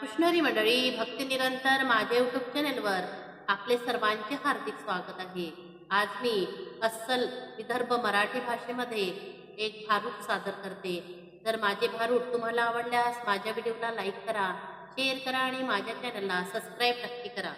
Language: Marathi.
कृष्णरी मंडळी भक्ती निरंतर माझ्या यूट्यूब चॅनलवर आपले सर्वांचे हार्दिक स्वागत आहे. आज मी अस्सल विदर्भ मराठी भाषेमध्ये एक भारूड सादर करते. जर माझे भारूड तुम्हाला आवडल्यास माझ्या व्हिडिओला लाईक करा शेअर करा आणि माझ्या चॅनलला सबस्क्राईब नक्की करा.